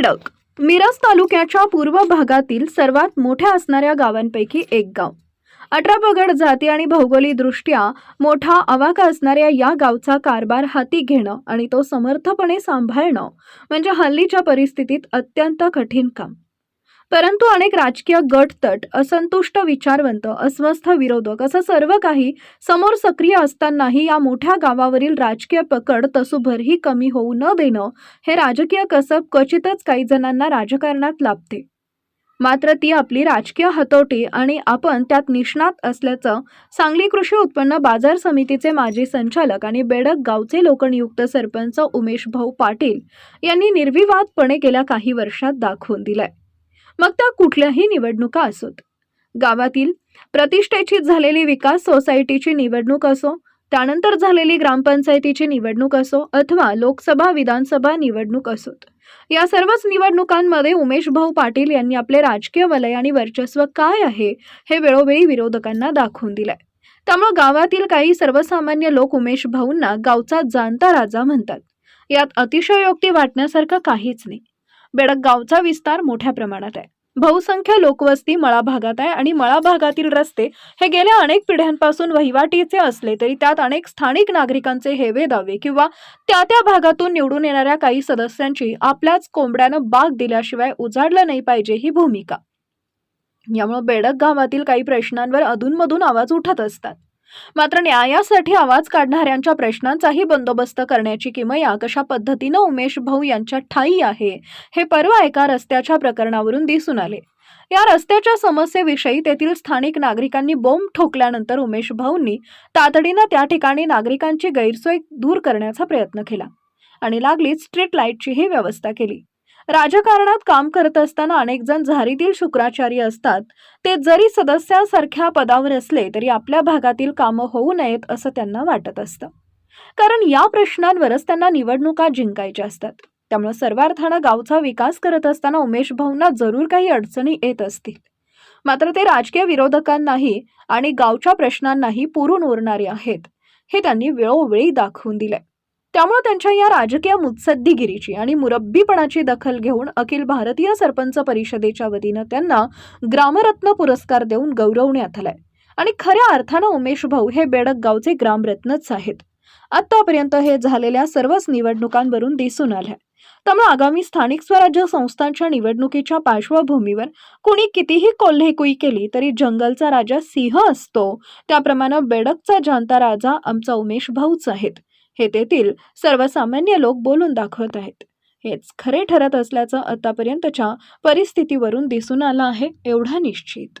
बेडक मिरज तालुक्याच्या पूर्व भागातील सर्वात मोठ्या असणाऱ्या गावांपैकी एक गाव. अठरापगड जाती आणि भौगोलिकदृष्ट्या मोठा आवाका असणाऱ्या या गावचा कारभार हाती घेणं आणि तो समर्थपणे सांभाळणं म्हणजे हल्लीच्या परिस्थितीत अत्यंत कठीण काम. परंतु अनेक राजकीय गटतट असंतुष्ट विचारवंत अस्वस्थ विरोधक असं सर्व काही समोर सक्रिय असतानाही या मोठ्या गावावरील राजकीय पकड तसूभरही कमी होऊ न देणं हे राजकीय कसब क्वचितच काही जणांना राजकारणात लाभते. मात्र ती आपली राजकीय हतोटी आणि आपण त्यात निष्णात असल्याचं सांगली कृषी उत्पन्न बाजार समितीचे माजी संचालक आणि बेडक गावचे लोकनियुक्त सरपंच उमेश भाऊ पाटील यांनी निर्विवादपणे गेल्या काही वर्षात दाखवून दिलंय. मग त्या कुठल्याही निवडणुका असोत. गावातील प्रतिष्ठेची झालेली विकास सोसायटीची निवडणूक असो त्यानंतर झालेली ग्रामपंचायतीची निवडणूक असो अथवा लोकसभा विधानसभा निवडणूक असोत. या सर्वच निवडणुकांमध्ये उमेश भाऊ पाटील यांनी आपले राजकीय वलय आणि वर्चस्व काय आहे हे वेळोवेळी विरोधकांना दाखवून दिलंय. त्यामुळे गावातील काही सर्वसामान्य लोक उमेश भाऊंना गावचा जाणता राजा म्हणतात. यात अतिशयोक्ती वाटण्यासारखं काहीच नाही. बेडकगावचा विस्तार मोठ्या प्रमाणात आहे. बहुसंख्य लोकवस्ती मळा भागात आहे आणि मळा भागातील रस्ते हे गेल्या अनेक पिढ्यांपासून वहिवाटीचे असले तरी त्यात अनेक स्थानिक नागरिकांचे हेवे दावे किंवा त्या त्या भागातून निवडून येणाऱ्या काही सदस्यांची आपल्याच कोंबड्यानं बाग दिल्याशिवाय उजाडलं नाही पाहिजे ही भूमिका. यामुळे बेडक गावातील काही प्रश्नांवर अधूनमधून आवाज उठत असतात. मात्र न्यायासाठी आवाज काढणाऱ्यांच्या प्रश्नांचाही बंदोबस्त करण्याची किमया कशा पद्धतीनं उमेश भाऊ यांच्या ठाई आहे हे परवा एका रस्त्याच्या प्रकरणावरून दिसून आले. या रस्त्याच्या समस्येविषयी तेथील स्थानिक नागरिकांनी बोंब ठोकल्यानंतर उमेश भाऊंनी तातडीनं त्या ठिकाणी नागरिकांची गैरसोय दूर करण्याचा प्रयत्न केला आणि लागलीच स्ट्रीट लाईटचीही व्यवस्था केली. राजकारणात काम करत असताना अनेक जण झारीतील शुक्राचार्य असतात. ते जरी सदस्यासारख्या पदावर असले तरी आपल्या भागातील कामं होऊ नयेत असं त्यांना वाटत असतं. कारण या प्रश्नांवरच त्यांना निवडणुका जिंकायच्या असतात. त्यामुळे सर्वार्थानं गावचा विकास करत असताना उमेश भाऊंना जरूर काही अडचणी येत असतील. मात्र ते राजकीय विरोधकांनाही आणि गावच्या प्रश्नांनाही पुरून उरणारे आहेत हे त्यांनी वेळोवेळी दाखवून दिलंय. त्यामुळे त्यांच्या या राजकीय मुत्सद्दीगिरीची आणि मुरब्बीपणाची दखल घेऊन अखिल भारतीय सरपंच परिषदेच्या वतीनं त्यांना ग्रामरत्न पुरस्कार देऊन गौरवण्यात आलाय. आणि खऱ्या अर्थानं उमेश भाऊ हे बेडक गावचे ग्रामरत्नच आहेत. आतापर्यंत हे झालेल्या सर्वच निवडणुकांवरून दिसून आलंय. त्यामुळे आगामी स्थानिक स्वराज्य संस्थांच्या निवडणुकीच्या पार्श्वभूमीवर कुणी कितीही कोल्हेकुई केली तरी जंगलचा राजा सिंह असतो. त्याप्रमाणे बेडकचा जाणता राजा आमचा उमेश भाऊच आहेत. हे तेथील सर्वसामान्य लोक बोलून दाखवत आहेत. हेच खरे ठरत असल्याचं आतापर्यंतच्या परिस्थितीवरून दिसून आलं आहे एवढा निश्चित.